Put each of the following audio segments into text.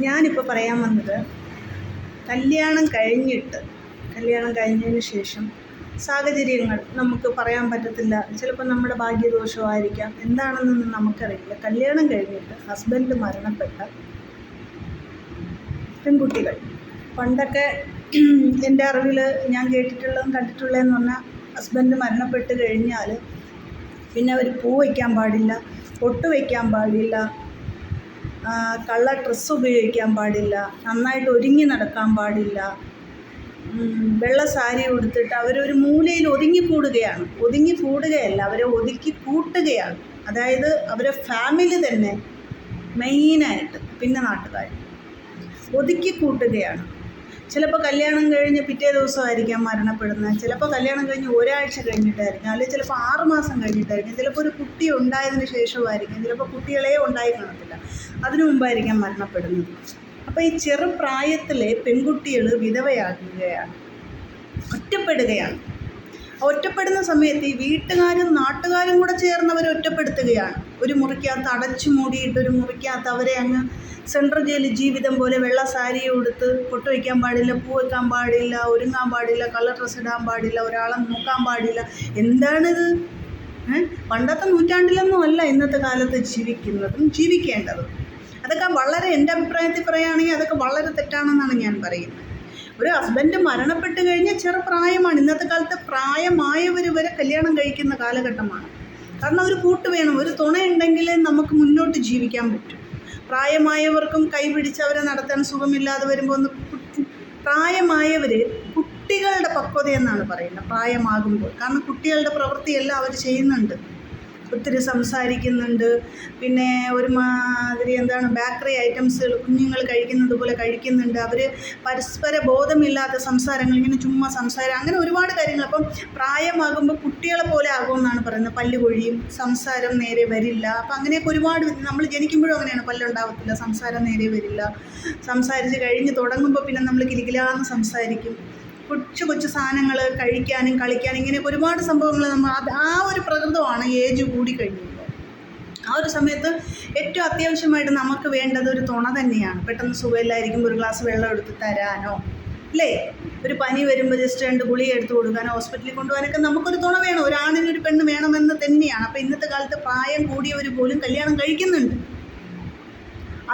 ഞാനിപ്പോൾ പറയാൻ വന്നത് കല്യാണം കഴിഞ്ഞിട്ട് കല്യാണം കഴിഞ്ഞതിന് ശേഷം സാഹചര്യങ്ങൾ നമുക്ക് പറയാൻ പറ്റത്തില്ല. ചിലപ്പോൾ നമ്മുടെ ഭാഗ്യദോഷമായിരിക്കാം. എന്താണെന്നൊന്നും നമുക്കറിയില്ല. കല്യാണം കഴിഞ്ഞിട്ട് ഹസ്ബൻഡ് മരണപ്പെട്ട പെൺകുട്ടികൾ. പണ്ടൊക്കെ എന്റെ അറിവിൽ ഞാൻ കേട്ടിട്ടുള്ളതും കണ്ടിട്ടുള്ളതെന്ന് പറഞ്ഞാൽ ഹസ്ബൻഡ് മരണപ്പെട്ട് കഴിഞ്ഞാൽ പിന്നെ അവർ പൂ വയ്ക്കാൻ പാടില്ല പൊട്ട് വയ്ക്കാൻ പാടില്ല കള്ള ഡ്രസ്സ് ഉപയോഗിക്കാൻ പാടില്ല നന്നായിട്ട് ഒരുങ്ങി നടക്കാൻ പാടില്ല. വെള്ള സാരി ഉടുത്തിട്ട് അവരൊരു മൂലയിൽ ഒതുങ്ങിക്കൂടുകയാണ് ഒതുങ്ങി കൂടുകയല്ല അവരെ ഒതുക്കി കൂട്ടുകയാണ്. അതായത് അവരെ ഫാമിലി തന്നെ മെയിനായിട്ട് പിന്നെ നാട്ടുകാർ ഒതുക്കി കൂട്ടുകയാണ്. ചിലപ്പോൾ കല്യാണം കഴിഞ്ഞ് പിറ്റേ ദിവസമായിരിക്കാം മരണപ്പെടുന്നത്. ചിലപ്പോൾ കല്യാണം കഴിഞ്ഞ് ഒരാഴ്ച കഴിഞ്ഞിട്ടായിരിക്കും. അല്ലെങ്കിൽ ചിലപ്പോൾ ആറുമാസം കഴിഞ്ഞിട്ടായിരിക്കും. ചിലപ്പോൾ ഒരു കുട്ടി ഉണ്ടായതിന് ശേഷമായിരിക്കും. ചിലപ്പോൾ കുട്ടികളെ ഉണ്ടായി കാണത്തില്ല. അതിനു മുമ്പായിരിക്കാം മരണപ്പെടുന്നത്. അപ്പോൾ ഈ ചെറുപ്രായത്തിലെ പെൺകുട്ടികൾ വിധവയാകുകയാണ്. ഒറ്റപ്പെടുകയാണ്. ഒറ്റപ്പെടുന്ന സമയത്ത് ഈ വീട്ടുകാരും നാട്ടുകാരും കൂടെ ചേർന്ന് അവരെ ഒറ്റപ്പെടുത്തുകയാണ്. ഒരു മുറിക്കകത്ത് അടച്ചു മൂടിയിട്ട് ഒരു മുറിക്കകത്ത് അവരെ അങ്ങ് സെൻട്രൽ ജയിൽ ജീവിതം പോലെ വെള്ള സാരി ഉടുത്ത് പൊട്ട് വയ്ക്കാൻ പാടില്ല പൂ വയ്ക്കാൻ പാടില്ല ഒരുങ്ങാൻ പാടില്ല കളർ ഡ്രസ്സ് ഇടാൻ പാടില്ല ഒരാളെ നോക്കാൻ പാടില്ല. എന്താണിത്? പണ്ടത്തെ നൂറ്റാണ്ടിലൊന്നും അല്ല ഇന്നത്തെ കാലത്ത് ജീവിക്കുന്നതും ജീവിക്കേണ്ടതും. അതൊക്കെ വളരെ എന്റെ അഭിപ്രായത്തിൽ പറയുകയാണെങ്കിൽ അതൊക്കെ വളരെ തെറ്റാണെന്നാണ് ഞാൻ പറയുന്നത്. ഒരു ഹസ്ബൻഡ് മരണപ്പെട്ട് കഴിഞ്ഞ ചെറുപ്രായമാണ്. ഇന്നത്തെ കാലത്ത് പ്രായമായവർ വരെ കല്യാണം കഴിക്കുന്ന കാലഘട്ടമാണ്. കാരണം ഒരു കൂട്ട് വേണം. ഒരു തുണയുണ്ടെങ്കിൽ നമുക്ക് മുന്നോട്ട് ജീവിക്കാൻ പറ്റും. പ്രായമായവർക്കും കൈപിടിച്ച് അവരെ നടത്താൻ സുഖമില്ലാതെ വരുമ്പോൾ ഒന്ന് പ്രായമായവർ കുട്ടികളുടെ പക്വത എന്നാണ് പറയുന്നത്. പ്രായമാകുമ്പോൾ. കാരണം കുട്ടികളുടെ പ്രവൃത്തിയെല്ലാം അവർ ചെയ്യുന്നുണ്ട്. ഒത്തിരി സംസാരിക്കുന്നുണ്ട്. പിന്നെ ഒരുമാതിരി എന്താണ് ബേക്കറി ഐറ്റംസുകൾ കുഞ്ഞുങ്ങൾ കഴിക്കുന്നത് പോലെ കഴിക്കുന്നുണ്ട്. അവർ പരസ്പര ബോധമില്ലാത്ത സംസാരങ്ങൾ ഇങ്ങനെ ചുമ്മാ സംസാരം അങ്ങനെ ഒരുപാട് കാര്യങ്ങൾ. അപ്പം പ്രായമാകുമ്പോൾ കുട്ടികളെ പോലെ ആകുമെന്നാണ് പറയുന്നത്. പല്ല് കൊഴിയും സംസാരം നേരെ വരില്ല. അപ്പം അങ്ങനെയൊക്കെ ഒരുപാട് നമ്മൾ ജനിക്കുമ്പോഴും അങ്ങനെയാണ്. പല്ലുണ്ടാവത്തില്ല സംസാരം നേരെ വരില്ല. സംസാരിച്ച് കഴിഞ്ഞ് തുടങ്ങുമ്പോൾ പിന്നെ നമ്മൾ കിരികിലാന്ന് സംസാരിക്കും. കൊച്ചു കൊച്ചു സാധനങ്ങൾ കഴിക്കാനും കളിക്കാനും ഇങ്ങനെ ഒരുപാട് സംഭവങ്ങൾ നമ്മൾ ആ ഒരു പ്രകൃതമാണ് ഏജ് കൂടി ആ ഒരു സമയത്ത് ഏറ്റവും അത്യാവശ്യമായിട്ട് നമുക്ക് വേണ്ടത് ഒരു തുണ തന്നെയാണ്. പെട്ടെന്ന് സുഖമില്ലായിരിക്കും ഒരു ഗ്ലാസ് വെള്ളം എടുത്ത് തരാനോ അല്ലേ? ഒരു പനി വരുമ്പോൾ ജസ്റ്റ് രണ്ട് ഗുളിക എടുത്ത് കൊടുക്കാനോ ഹോസ്പിറ്റലിൽ കൊണ്ടുപോകാനൊക്കെ നമുക്കൊരു തുണ വേണം. ഒരാണിന് ഒരു പെണ്ണ് വേണമെന്ന് തന്നെയാണ്. അപ്പോൾ ഇന്നത്തെ കാലത്ത് പ്രായം കൂടിയവർ പോലും കല്യാണം കഴിക്കുന്നുണ്ട്.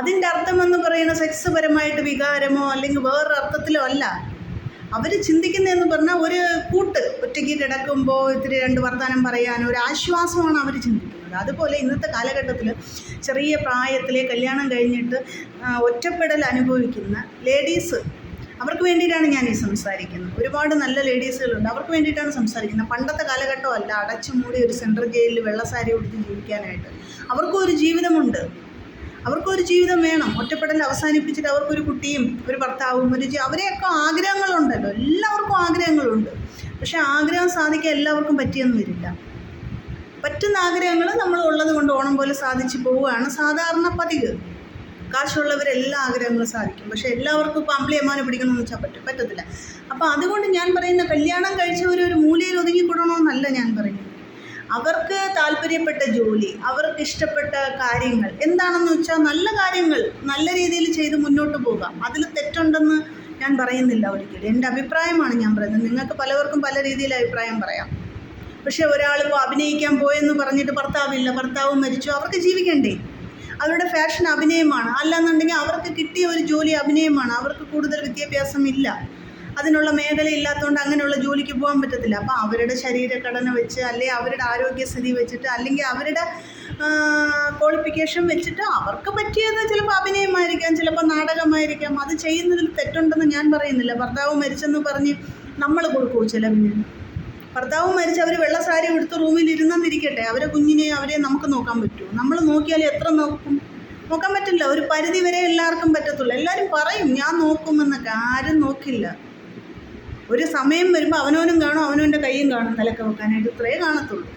അതിന്റെ അർത്ഥം എന്ന് പറയുന്ന സെക്സ് പരമായിട്ട് വികാരമോ അല്ലെങ്കിൽ വേറൊരു അർത്ഥത്തിലോ അല്ല. അവർ ചിന്തിക്കുന്നതെന്ന് പറഞ്ഞാൽ ഒരു കൂട്ട് ഒറ്റയ്ക്ക് കിടക്കുമ്പോൾ ഇത്തിരി രണ്ട് വർത്തമാനം പറയാനോ ഒരു ആശ്വാസമാണ് അവർ ചിന്തിക്കുന്നത്. അതുപോലെ ഇന്നത്തെ കാലഘട്ടത്തിൽ ചെറിയ പ്രായത്തിലെ കല്യാണം കഴിഞ്ഞിട്ട് ഒറ്റപ്പെടൽ അനുഭവിക്കുന്ന ലേഡീസ് അവർക്ക് വേണ്ടിയിട്ടാണ് ഞാൻ ഈ സംസാരിക്കുന്നത്. ഒരുപാട് നല്ല ലേഡീസുകളുണ്ട് അവർക്ക് വേണ്ടിയിട്ടാണ് സംസാരിക്കുന്നത്. പണ്ടത്തെ കാലഘട്ടമല്ല അടച്ചു മൂടി ഒരു സെൻട്രൽ ജയിലിൽ വെള്ളസാരി ഉടുത്ത് ജീവിക്കാനായിട്ട്. അവർക്കും ഒരു ജീവിതമുണ്ട്. അവർക്കൊരു ജീവിതം വേണം. ഒറ്റപ്പെടൽ അവസാനിപ്പിച്ചിട്ട് അവർക്കൊരു കുട്ടിയും ഒരു ഭർത്താവും ഒരു അവരെയൊക്കെ ആഗ്രഹങ്ങളുണ്ടല്ലോ. എല്ലാവർക്കും ആഗ്രഹങ്ങളുണ്ട്. പക്ഷെ ആഗ്രഹം സാധിക്കാൻ എല്ലാവർക്കും പറ്റിയെന്ന് വരില്ല. പറ്റുന്ന ആഗ്രഹങ്ങൾ നമ്മൾ ഉള്ളത് കൊണ്ട് ഓണം പോലെ സാധിച്ചു പോവുകയാണ് സാധാരണ പതിവ്. കാശുള്ളവരെല്ലാ ആഗ്രഹങ്ങളും സാധിക്കും. പക്ഷെ എല്ലാവർക്കും ഇപ്പോൾ അമ്പിളിയമ്മാനെ പിടിക്കണമെന്ന് വെച്ചാൽ പറ്റും പറ്റത്തില്ല. അപ്പോൾ അതുകൊണ്ട് ഞാൻ പറയുന്ന കല്യാണം കഴിച്ചവർ ഒരു മൂലയിൽ ഒതുങ്ങിക്കൂടണമെന്നല്ല ഞാൻ പറയുന്നത്. അവർക്ക് താല്പര്യപ്പെട്ട ജോലി അവർക്ക് ഇഷ്ടപ്പെട്ട കാര്യങ്ങൾ എന്താണെന്ന് വെച്ചാൽ നല്ല കാര്യങ്ങൾ നല്ല രീതിയിൽ ചെയ്ത് മുന്നോട്ട് പോകാം അതിൽ തെറ്റുണ്ടെന്ന് ഞാൻ പറയുന്നില്ല ഒരിക്കലും. എന്റെ അഭിപ്രായമാണ് ഞാൻ പറയുന്നത്. നിങ്ങൾക്ക് പലവർക്കും പല രീതിയിൽ അഭിപ്രായം പറയാം. പക്ഷേ ഒരാളിപ്പോൾ അഭിനയിക്കാൻ പോയെന്ന് പറഞ്ഞിട്ട് ഭർത്താവില്ല ഭർത്താവ് മരിച്ചു അവർക്ക് ജീവിക്കണ്ടേ? അവരുടെ ഫാഷൻ അഭിനയമാണ്. അല്ലാന്നുണ്ടെങ്കിൽ അവർക്ക് കിട്ടിയ ഒരു ജോലി അഭിനയമാണ്. അവർക്ക് കൂടുതൽ വിദ്യാഭ്യാസം ഇല്ല. അതിനുള്ള മേഖല ഇല്ലാത്തതുകൊണ്ട് അങ്ങനെയുള്ള ജോലിക്ക് പോകാൻ പറ്റത്തില്ല. അപ്പോൾ അവരുടെ ശരീരഘടന വെച്ച് അല്ലെങ്കിൽ അവരുടെ ആരോഗ്യസ്ഥിതി വെച്ചിട്ട് അല്ലെങ്കിൽ അവരുടെ ക്വാളിഫിക്കേഷൻ വെച്ചിട്ട് അവർക്ക് പറ്റിയത് ചിലപ്പോൾ അഭിനയമായിരിക്കാം ചിലപ്പോൾ നാടകമായിരിക്കാം. അത് ചെയ്യുന്നതിൽ തെറ്റുണ്ടെന്ന് ഞാൻ പറയുന്നില്ല. ഭർത്താവ് മരിച്ചെന്ന് പറഞ്ഞ് നമ്മൾ കൊടുക്കുമോ ചിലവിന്? ഭർത്താവ് മരിച്ച് അവർ വെള്ള സാരി എടുത്ത് റൂമിൽ ഇരുന്നെന്നിരിക്കട്ടെ. അവരെ കുഞ്ഞിനെ അവരെ നമുക്ക് നോക്കാൻ പറ്റുമോ നമ്മൾ നോക്കിയാൽ എത്ര നോക്കും? നോക്കാൻ പറ്റില്ല. ഒരു പരിധി വരെ എല്ലാവർക്കും പറ്റത്തുള്ളൂ. എല്ലാവരും പറയും ഞാൻ നോക്കുമെന്നൊക്കെ. ആരും നോക്കില്ല. ഒരു സമയം വരുമ്പോൾ അവനവനും കാണും അവനവന്റെ കൈയും കാണും തലക്ക് വെക്കാനായിട്ട് ഇത്രയേ കാണത്തുള്ളൂ.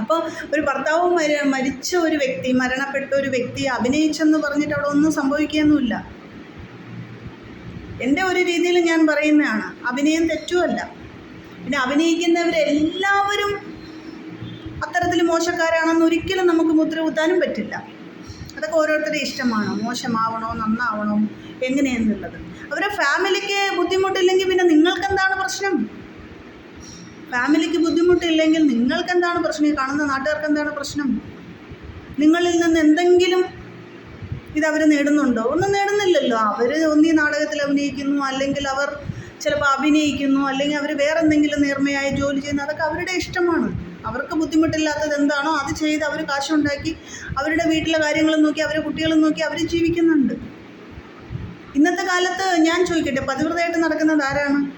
അപ്പോൾ ഒരു ഭർത്താവ് മര മരിച്ച ഒരു വ്യക്തി മരണപ്പെട്ട ഒരു വ്യക്തി അഭിനയിച്ചെന്ന് പറഞ്ഞിട്ട് അവിടെ ഒന്നും സംഭവിക്കുകയൊന്നുമില്ല. എന്റെ ഒരു രീതിയിൽ ഞാൻ പറയുന്നതാണ് അഭിനയം തെറ്റുമല്ല. പിന്നെ അഭിനയിക്കുന്നവരെല്ലാവരും അത്തരത്തിൽ മോശക്കാരാണെന്ന് ഒരിക്കലും നമുക്ക് മുദ്ര കുത്താനും പറ്റില്ല. അതൊക്കെ ഓരോരുത്തരുടെ ഇഷ്ടമാണോ മോശമാവണോ നന്നാവണോ എങ്ങനെയെന്നുള്ളത്. അവരുടെ ഫാമിലിക്ക് ബുദ്ധിമുട്ടില്ലെങ്കിൽ പിന്നെ നിങ്ങൾക്ക് എന്താണ് പ്രശ്നം? ഫാമിലിക്ക് ബുദ്ധിമുട്ടില്ലെങ്കിൽ നിങ്ങൾക്ക് എന്താണ് പ്രശ്നം കാണുന്ന നാട്ടുകാർക്ക് എന്താണ് പ്രശ്നം? നിങ്ങളിൽ നിന്ന് എന്തെങ്കിലും ഇത് അവർ നേടുന്നുണ്ടോ? ഒന്നും നേടുന്നില്ലല്ലോ. അവർ ഒന്നീ നാടകത്തിൽ അഭിനയിക്കുന്നു അല്ലെങ്കിൽ അവർ ചിലപ്പോൾ അഭിനയിക്കുന്നു അല്ലെങ്കിൽ അവർ വേറെ എന്തെങ്കിലും നേർമയായ ജോലി ചെയ്യുന്നു. അതൊക്കെ അവരുടെ ഇഷ്ടമാണ്. അവർക്ക് ബുദ്ധിമുട്ടില്ലാത്തത് എന്താണോ അത് ചെയ്ത് അവർ കാശുണ്ടാക്കി അവരുടെ വീട്ടിലെ കാര്യങ്ങളും നോക്കി അവരുടെ കുട്ടികളും നോക്കി അവർ ജീവിക്കുന്നുണ്ട്. കാലത്ത് ഞാൻ ചോദിക്കട്ടെ പതിവ്രതയായിട്ട് നടക്കുന്നത് ആരാണ്?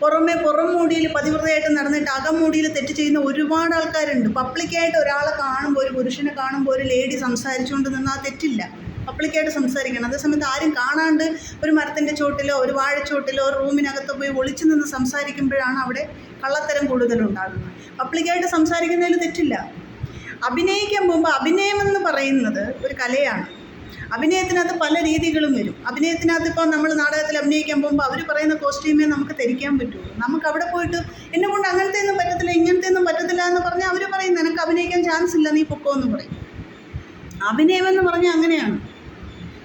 പുറമെ പുറം മൂടിയിൽ പതിവ്രതയായിട്ട് നടന്നിട്ട് അകം മൂടിയിൽ തെറ്റ് ചെയ്യുന്ന ഒരുപാട് ആൾക്കാരുണ്ട്. പബ്ലിക്കായിട്ട് ഒരാളെ കാണുമ്പോൾ ഒരു പുരുഷനെ കാണുമ്പോൾ ഒരു ലേഡി സംസാരിച്ചുകൊണ്ട് നിന്നാൽ തെറ്റില്ല. പബ്ലിക്കായിട്ട് സംസാരിക്കണം. അതേസമയത്ത് ആരും കാണാണ്ട് ഒരു മരത്തിന്റെ ചോട്ടിലോ ഒരു വാഴച്ചോട്ടിലോ റൂമിനകത്ത് പോയി ഒളിച്ചു നിന്ന് സംസാരിക്കുമ്പോഴാണ് അവിടെ കള്ളത്തരം കൂടുതലുണ്ടാകുന്നത്. പബ്ലിക്കായിട്ട് സംസാരിക്കുന്നതിൽ തെറ്റില്ല. അഭിനയിക്കാൻ പോകുമ്പോൾ അഭിനയമെന്ന് പറയുന്നത് ഒരു കലയാണ്. അഭിനയത്തിനകത്ത് പല രീതികളും വരും. അഭിനയത്തിനകത്ത് ഇപ്പോൾ നമ്മൾ നാടകത്തിൽ അഭിനയിക്കാൻ പോകുമ്പോൾ അവർ പറയുന്ന കോസ്റ്റ്യൂമേ നമുക്ക് ധരിക്കാൻ പറ്റുള്ളൂ. നമുക്ക് അവിടെ പോയിട്ട് എന്നെ കൊണ്ട് അങ്ങനത്തെ ഒന്നും പറ്റത്തില്ല ഇങ്ങനത്തെ ഒന്നും പറ്റത്തില്ല എന്ന് പറഞ്ഞാൽ അവർ പറയും നിനക്ക് അഭിനയിക്കാൻ ചാൻസ് ഇല്ല നീ പൊക്കോ എന്ന് പറയും. അഭിനയമെന്ന് പറഞ്ഞാൽ അങ്ങനെയാണ്.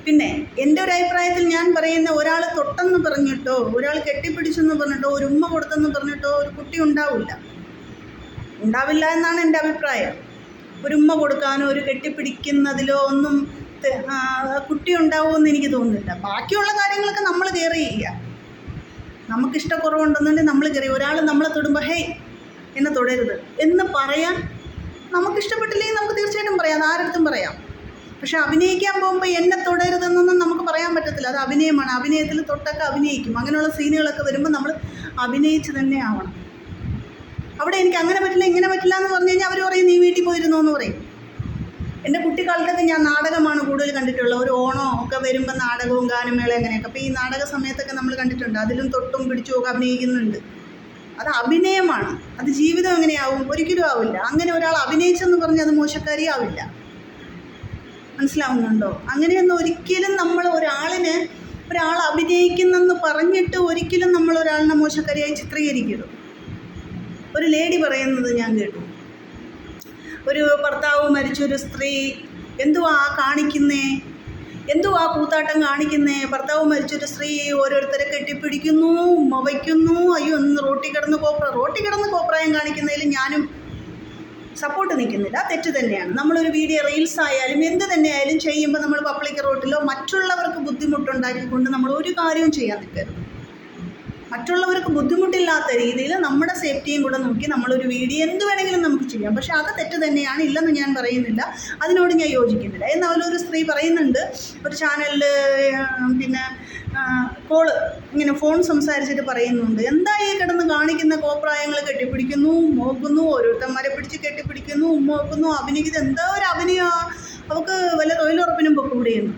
പിന്നെ എന്റെ ഒരു അഭിപ്രായത്തിൽ ഞാൻ പറയുന്ന ഒരാൾ തൊട്ടെന്ന് പറഞ്ഞിട്ടോ ഒരാൾ കെട്ടിപ്പിടിച്ചെന്ന് പറഞ്ഞിട്ടോ ഒരു ഉമ്മ കൊടുത്തെന്ന് പറഞ്ഞിട്ടോ ഒരു കുട്ടി ഉണ്ടാവില്ല. ഉണ്ടാവില്ല എന്നാണ് എന്റെ അഭിപ്രായം. ഒരു ഉമ്മ കൊടുക്കാനോ ഒരു കെട്ടിപ്പിടിക്കുന്നതിലോ ഒന്നും കുട്ടി ഉണ്ടാവുമെന്ന് എനിക്ക് തോന്നുന്നില്ല. ബാക്കിയുള്ള കാര്യങ്ങളൊക്കെ നമ്മൾ കയറി ചെയ്യുക. നമുക്കിഷ്ടക്കുറവുണ്ടെന്നുണ്ടെങ്കിൽ നമ്മൾ കയറി ഒരാൾ നമ്മളെ തൊടുമ്പോൾ ഹേയ് എന്നെ തൊടരുത്. എന്ന് പറയാൻ നമുക്കിഷ്ടപ്പെട്ടില്ലെങ്കിൽ നമുക്ക് തീർച്ചയായിട്ടും പറയാം. അത് ആരടുത്തും പറയാം. പക്ഷെ അഭിനയിക്കാൻ പോകുമ്പോൾ എന്നെ തൊടരുതെന്നൊന്നും നമുക്ക് പറയാൻ പറ്റത്തില്ല. അത് അഭിനയമാണ്. അഭിനയത്തിൽ തൊട്ടൊക്കെ അഭിനയിക്കും. അങ്ങനെയുള്ള സീനുകളൊക്കെ വരുമ്പോൾ നമ്മൾ അഭിനയിച്ച് തന്നെ ആവണം. അവിടെ എനിക്ക് അങ്ങനെ പറ്റില്ല ഇങ്ങനെ പറ്റില്ല എന്ന് പറഞ്ഞു കഴിഞ്ഞാൽ അവർ പറയും നീ വീട്ടിൽ പോയിരുന്നോ? എന്ന് പറയും. എന്റെ കുട്ടിക്കാലത്തൊക്കെ ഞാൻ നാടകമാണ് കൂടുതൽ കണ്ടിട്ടുള്ളത്. ഒരു ഓണോ ഒക്കെ വരുമ്പോൾ നാടകവും ഗാനമേള അങ്ങനെയൊക്കെ. അപ്പോൾ ഈ നാടക സമയത്തൊക്കെ നമ്മൾ കണ്ടിട്ടുണ്ട്. അതിലും തൊട്ടും പിടിച്ചുമൊക്കെ അഭിനയിക്കുന്നുണ്ട്. അത് അഭിനയമാണ്. അത് ജീവിതം എങ്ങനെയാവും? ഒരിക്കലും ആവില്ല. അങ്ങനെ ഒരാൾ അഭിനയിച്ചെന്ന് പറഞ്ഞ് അത് മോശക്കാരി ആവില്ല. മനസ്സിലാവുന്നുണ്ടോ? അങ്ങനെയൊന്നും ഒരിക്കലും നമ്മൾ ഒരാളിന് ഒരാൾ അഭിനയിക്കുന്നെന്ന് പറഞ്ഞിട്ട് ഒരിക്കലും നമ്മൾ ഒരാളിനെ മോശക്കാരിയായി ചിത്രീകരിക്കരുത്. ഒരു ലേഡി പറയുന്നത് ഞാൻ കേട്ടു. ഒരു ഭർത്താവ് മരിച്ചൊരു സ്ത്രീ. എന്തുവാ കാണിക്കുന്നേ? എന്തുവാ കൂത്താട്ടം കാണിക്കുന്നേ? ഭർത്താവ് മരിച്ചൊരു സ്ത്രീ ഓരോരുത്തരെ കെട്ടിപ്പിടിക്കുന്നു മവയ്ക്കുന്നു. വയ്ക്കുന്നു അയ്യോ ഒന്ന് റോട്ടി കിടന്ന് കോപ്ര റോട്ടി കിടന്ന് കോപ്രായം കാണിക്കുന്നതിൽ ഞാനും സപ്പോർട്ട് നിൽക്കുന്നില്ല. തെറ്റ് തന്നെയാണ്. നമ്മളൊരു വീഡിയോ റീൽസ് ആയാലും എന്ത് തന്നെയായാലും ചെയ്യുമ്പോൾ നമ്മൾ പബ്ലിക് റോട്ടിലോ മറ്റുള്ളവർക്ക് ബുദ്ധിമുട്ടുണ്ടാക്കിക്കൊണ്ട് നമ്മൾ ഒരു കാര്യവും ചെയ്യാൻ നിൽക്കരുത്. മറ്റുള്ളവർക്ക് ബുദ്ധിമുട്ടില്ലാത്ത രീതിയിൽ നമ്മുടെ സേഫ്റ്റിയും കൂടെ നോക്കി നമ്മളൊരു വീഡിയോ എന്ത് വേണമെങ്കിലും നമുക്ക് ചെയ്യാം. പക്ഷേ അത് തെറ്റ് തന്നെയാണ്. ഇല്ലെന്ന് ഞാൻ പറയുന്നില്ല. അതിനോട് ഞാൻ യോജിക്കുന്നില്ല. എന്നാൽ ഒരു സ്ത്രീ പറയുന്നുണ്ട്. ഒരു ചാനലിൽ പിന്നെ കോൾ ഇങ്ങനെ ഫോൺ സംസാരിച്ചിട്ട് പറയുന്നുണ്ട്. എന്താ ഈ കിടന്ന് കാണിക്കുന്ന കോപ്രായങ്ങൾ കെട്ടിപ്പിടിക്കുന്നു മോക്കുന്നു ഓരോരുത്തന്മാരെ പിടിച്ച് കെട്ടിപ്പിടിക്കുന്നു ഉമ്മ നോക്കുന്നു അഭിനയിക്കുന്നത് എന്താ ഒരു അഭിനയ? അവൾക്ക് വല്ല തൊഴിലുറപ്പിനും പൊക്കൂടെയെന്ന്?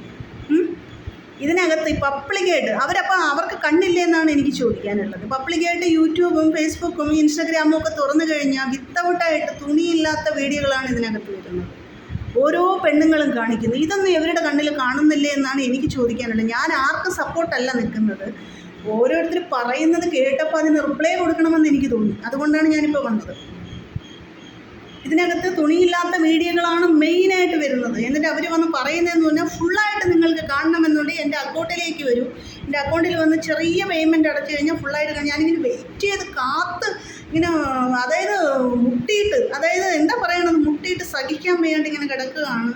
ഇതിനകത്ത് പബ്ലിക്കായിട്ട് അവരപ്പോൾ അവർക്ക് കണ്ണില്ലേ എന്നാണ് എനിക്ക് ചോദിക്കാനുള്ളത്. പബ്ലിക്കായിട്ട് യൂട്യൂബും ഫേസ്ബുക്കും ഇൻസ്റ്റാഗ്രാമും ഒക്കെ തുറന്നു കഴിഞ്ഞാൽ വിത്തൗട്ടായിട്ട് തുണിയില്ലാത്ത വീഡിയോകളാണ് ഇതിനകത്ത് വരുന്നത്. ഓരോ പെണ്ണുങ്ങളും കാണിക്കുന്നു. ഇതൊന്നും ഇവരുടെ കണ്ണിൽ കാണുന്നില്ലേ എന്നാണ് എനിക്ക് ചോദിക്കാനുള്ളത്. ഞാൻ ആർക്കും സപ്പോർട്ടല്ല നിൽക്കുന്നത്. ഓരോരുത്തർ പറയുന്നത് കേട്ടപ്പോൾ അതിന് റിപ്ലൈ കൊടുക്കണമെന്ന് എനിക്ക് തോന്നി. അതുകൊണ്ടാണ് ഞാനിപ്പോൾ വന്നത്. ഇതിനകത്ത് തുണിയില്ലാത്ത മീഡിയകളാണ് മെയിനായിട്ട് വരുന്നത്. എന്നിട്ട് അവർ വന്ന് പറയുന്നതെന്ന് പറഞ്ഞാൽ ഫുള്ളായിട്ട് നിങ്ങൾക്ക് കാണണമെന്നുണ്ടെങ്കിൽ എന്റെ അക്കൗണ്ടിലേക്ക് വരൂ. എന്റെ അക്കൗണ്ടിൽ വന്ന് ചെറിയ പേയ്മെന്റ് അടച്ചു കഴിഞ്ഞാൽ ഫുള്ളായിട്ട് ഞാൻ ഞാനിങ്ങനെ വെയിറ്റ് ചെയ്ത് കാത്ത് ഇങ്ങനെ അതായത് മുട്ടിയിട്ട് അതായത് എന്താ പറയണത്? മുട്ടിയിട്ട് സഹിക്കാൻ വയ്യാണ്ട് ഇങ്ങനെ കിടക്കുകയാണ്.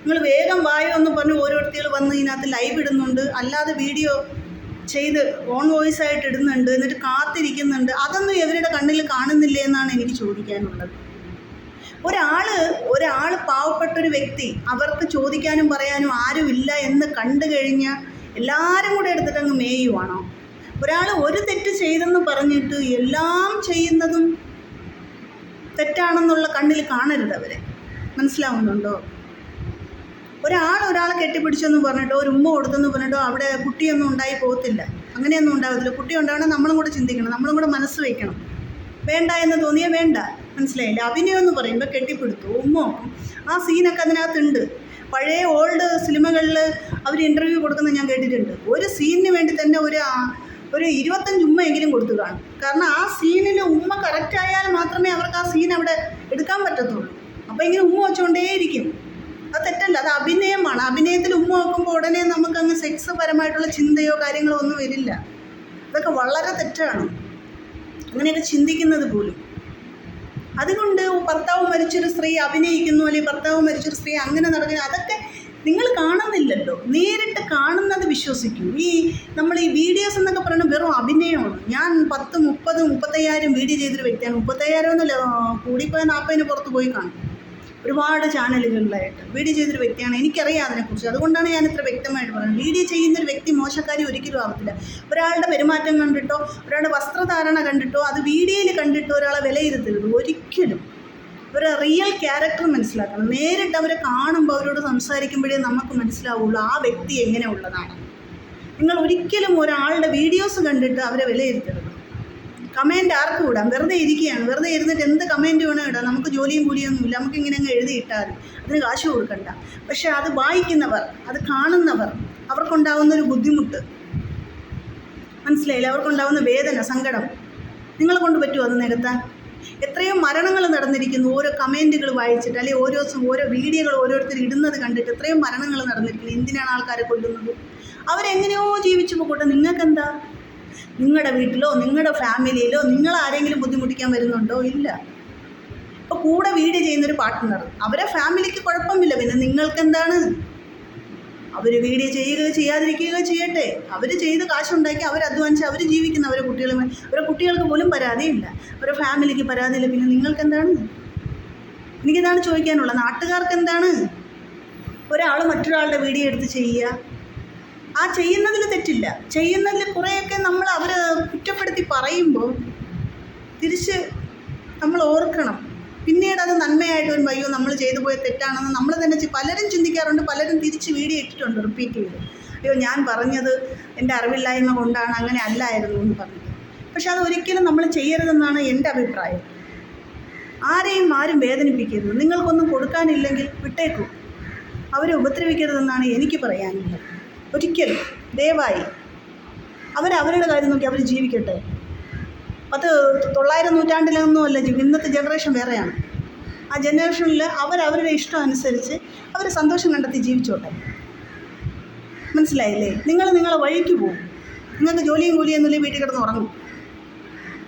നിങ്ങൾ വേഗം വായോ എന്ന് പറഞ്ഞ് ഓരോരുത്തർ വന്ന് ഇതിനകത്ത് ലൈവ് ഇടുന്നുണ്ട്. അല്ലാതെ വീഡിയോ ചെയ്ത് ഓൺ വോയിസ് ആയിട്ട് ഇടുന്നുണ്ട്. എന്നിട്ട് കാത്തിരിക്കുന്നുണ്ട്. അതൊന്നും ഇവരുടെ കണ്ണിൽ കാണുന്നില്ലേ എന്നാണ് എനിക്ക് ചോദിക്കാനുള്ളത്. ഒരാൾ ഒരാൾ പാവപ്പെട്ടൊരു വ്യക്തി അവർക്ക് ചോദിക്കാനും പറയാനും ആരുമില്ല എന്ന് കണ്ടു കഴിഞ്ഞാൽ എല്ലാവരും കൂടെ എടുത്തിട്ട് അങ്ങ് മേയുവാണോ? ഒരാൾ ഒരു തെറ്റ് ചെയ്തെന്ന് പറഞ്ഞിട്ട് എല്ലാം ചെയ്യുന്നതും തെറ്റാണെന്നുള്ള കണ്ണിൽ കാണരുത് അവരെ. മനസ്സിലാവുന്നുണ്ടോ? ഒരാൾ ഒരാളെ കെട്ടിപ്പിടിച്ചെന്ന് പറഞ്ഞിട്ടോ ഒരു ഉമ്മ കൊടുത്തെന്ന് പറഞ്ഞിട്ടോ അവിടെ കുട്ടിയൊന്നും ഉണ്ടായി പോകത്തില്ല. അങ്ങനെയൊന്നും ഉണ്ടാകത്തില്ല. കുട്ടി ഉണ്ടാവണമെങ്കിൽ നമ്മളും കൂടെ ചിന്തിക്കണം നമ്മളും കൂടെ മനസ്സ് വയ്ക്കണം വേണ്ട എന്ന് തോന്നിയാൽ വേണ്ട. മനസ്സിലായില്ല? അഭിനയം എന്ന് പറയുമ്പോൾ കെട്ടിപ്പിടുത്തു. ഉമ്മോ ആ സീനൊക്കെ അതിനകത്തുണ്ട്. പഴയ ഓൾഡ് സിനിമകളിൽ അവർ ഇന്റർവ്യൂ കൊടുക്കുന്നത് ഞാൻ കേട്ടിട്ടുണ്ട്. ഒരു സീനിന് വേണ്ടി തന്നെ ഒരു ഒരു ഇരുപത്തഞ്ച് ഉമ്മയെങ്കിലും കൊടുത്തു കാണും. കാരണം ആ സീനിൽ ഉമ്മ കറക്റ്റായാൽ മാത്രമേ അവർക്ക് ആ സീൻ അവിടെ എടുക്കാൻ പറ്റത്തുള്ളൂ. അപ്പോൾ ഇങ്ങനെ ഉമ്മ വെച്ചുകൊണ്ടേയിരിക്കും അത് തെറ്റല്ല. അത് അഭിനയമാണ്. അഭിനയത്തിൽ ഉമ്മ വെക്കുമ്പോൾ ഉടനെ നമുക്കങ്ങ് സെക്സ് പരമായിട്ടുള്ള ചിന്തയോ കാര്യങ്ങളോ ഒന്നും വരില്ല. അതൊക്കെ വളരെ തെറ്റാണ്. അങ്ങനെയൊക്കെ ചിന്തിക്കുന്നത് പോലും. അതുകൊണ്ട് ഭർത്താവ് മരിച്ചൊരു സ്ത്രീ അഭിനയിക്കുന്നു അല്ലെങ്കിൽ ഭർത്താവ് മരിച്ചൊരു സ്ത്രീ അങ്ങനെ നടക്കുന്നു അതൊക്കെ നിങ്ങൾ കാണുന്നില്ലല്ലോ. നേരിട്ട് കാണുന്നത് വിശ്വസിക്കും. ഈ നമ്മൾ ഈ വീഡിയോസ് എന്നൊക്കെ പറയുന്നത് വെറും അഭിനയമാണ്. ഞാൻ പത്ത് മുപ്പത് മുപ്പത്തയ്യായിരം വീഡിയോ ചെയ്തൊരു വ്യക്തിയാണ്. മുപ്പത്തയ്യായിരം ഒന്നുമില്ല കൂടിപ്പോയ നാൽപ്പതിന് പുറത്ത് പോയി കാണും. ഒരുപാട് ചാനലുകളിലായിട്ട്. വീഡിയോ ചെയ്തൊരു വ്യക്തിയാണ്. എനിക്കറിയാം അതിനെക്കുറിച്ച്. അതുകൊണ്ടാണ് ഞാൻ ഇത്ര വ്യക്തമായിട്ട് പറയുന്നത്. വീഡിയോ ചെയ്യുന്ന ഒരു വ്യക്തി മോശക്കാരി ഒരിക്കലും ആവത്തില്ല. ഒരാളുടെ പെരുമാറ്റം കണ്ടിട്ടോ ഒരാളുടെ വസ്ത്രധാരണ കണ്ടിട്ടോ അത് വീഡിയോയിൽ കണ്ടിട്ടോ ഒരാളെ വിലയിരുത്തരുത്. ഒരിക്കലും. ഒരു റിയൽ ക്യാരക്ടർ മനസ്സിലാക്കണം. നേരിട്ട് അവരെ കാണുമ്പോൾ അവരോട് സംസാരിക്കുമ്പോഴേ നമുക്ക് മനസ്സിലാവുള്ളൂ ആ വ്യക്തി എങ്ങനെയുള്ളതാണ്. നിങ്ങൾ ഒരിക്കലും ഒരാളുടെ വീഡിയോസ് കണ്ടിട്ട് അവരെ വിലയിരുത്തരുത്. കമന്റ് ആർക്കും ഇടാം. വെറുതെ ഇരിക്കുകയാണ്. വെറുതെ ഇരുന്നിട്ട് എന്ത് കമന്റ് വേണോ ഇടാം. നമുക്ക് ജോലിയും കൂലിയൊന്നുമില്ല. നമുക്ക് ഇങ്ങനെ അങ്ങ് എഴുതി ഇട്ടാൽ അതിന് കാശ് കൊടുക്കണ്ട. പക്ഷേ അത് വായിക്കുന്നവർ അത് കാണുന്നവർ അവർക്കുണ്ടാവുന്നൊരു ബുദ്ധിമുട്ട്. മനസ്സിലായില്ല? അവർക്കുണ്ടാവുന്ന വേദന സങ്കടം. നിങ്ങളെ കൊണ്ട് പറ്റുമോ അത് നികത്താൻ? എത്രയോ മരണങ്ങൾ നടന്നിരിക്കുന്നു. ഓരോ കമന്റുകൾ വായിച്ചിട്ട് അല്ലെങ്കിൽ ഓരോ ഓരോ വീഡിയോകൾ ഓരോരുത്തർ ഇടുന്നത് കണ്ടിട്ട് എത്രയോ മരണങ്ങൾ നടന്നിരിക്കുന്നു. എന്തിനാണ് ആൾക്കാരെ കൊല്ലുന്നത്? അവരെങ്ങനെയോ ജീവിച്ചു പോകട്ടെ. നിങ്ങൾക്കെന്താ? നിങ്ങളുടെ വീട്ടിലോ നിങ്ങളുടെ ഫാമിലിയിലോ നിങ്ങൾ ആരെങ്കിലും ബുദ്ധിമുട്ടിക്കാൻ വരുന്നുണ്ടോ? ഇല്ല. ഇപ്പോൾ കൂടെ വീട് ചെയ്യുന്നൊരു പാർട്ട്ണർ അവരെ ഫാമിലിക്ക് കുഴപ്പമില്ല. പിന്നെ നിങ്ങൾക്കെന്താണ്? അവർ വീഡിയോ ചെയ്യുക ചെയ്യാതിരിക്കുക ചെയ്യട്ടെ. അവർ ചെയ്ത് കാശുണ്ടാക്കി അവർ അധ്വാനിച്ച് അവർ ജീവിക്കുന്ന അവരെ കുട്ടികളും അവരെ കുട്ടികൾക്ക് പോലും പരാതിയില്ല. അവരെ ഫാമിലിക്ക് പരാതിയില്ല. പിന്നെ നിങ്ങൾക്ക് എന്താണ് എനിക്കിതാണ് ചോദിക്കാനുള്ളത്. നാട്ടുകാർക്ക് എന്താണ് ഒരാൾ മറ്റൊരാളുടെ വീഡിയോ എടുത്ത് ചെയ്യുക. ആ ചെയ്യുന്നതിൽ തെറ്റില്ല. ചെയ്യുന്നതിൽ കുറേയൊക്കെ നമ്മൾ അവർ കുറ്റപ്പെടുത്തി പറയുമ്പോൾ തിരിച്ച് നമ്മൾ ഓർക്കണം. പിന്നീട് അത് നന്മയായിട്ട് ഒരു അയ്യോ നമ്മൾ ചെയ്തു പോയ തെറ്റാണെന്ന് നമ്മൾ തന്നെ പലരും ചിന്തിക്കാറുണ്ട് പലരും തിരിച്ച് വീഡിയോ ഇട്ടിട്ടുണ്ട് റിപ്പീറ്റ് ചെയ്ത്. അയ്യോ ഞാൻ പറഞ്ഞത് എന്റെ അറിവില്ലായ്മ കൊണ്ടാണ് അങ്ങനെ അല്ലായിരുന്നു എന്ന് പറഞ്ഞത് പക്ഷെ അത് ഒരിക്കലും നമ്മൾ ചെയ്യരുതെന്നാണ് എന്റെ അഭിപ്രായം. ആരെയും ആരും വേദനിപ്പിക്കരുത്. നിങ്ങൾക്കൊന്നും കൊടുക്കാനില്ലെങ്കിൽ വിട്ടേക്കൂ. അവരെ ഉപദ്രവിക്കരുതെന്നാണ് എനിക്ക് പറയാനുള്ളത്. ഒരിക്കലും ദയവായി അവരവരുടെ കാര്യം നോക്കി അവർ ജീവിക്കട്ടെ. പത്ത് തൊള്ളായിരം നൂറ്റാണ്ടിലൊന്നുമല്ല ഇന്നത്തെ ജനറേഷൻ വേറെയാണ്. ആ ജനറേഷനിൽ അവരവരുടെ ഇഷ്ടം അനുസരിച്ച് അവർ സന്തോഷം കണ്ടെത്തി ജീവിച്ചോട്ടെ. മനസ്സിലായില്ലേ? നിങ്ങൾ നിങ്ങളെ വഴിക്ക് പോകും. നിങ്ങൾക്ക് ജോലിയും കൂലിയൊന്നുമില്ല വീട്ടിൽ കിടന്ന് ഉറങ്ങും.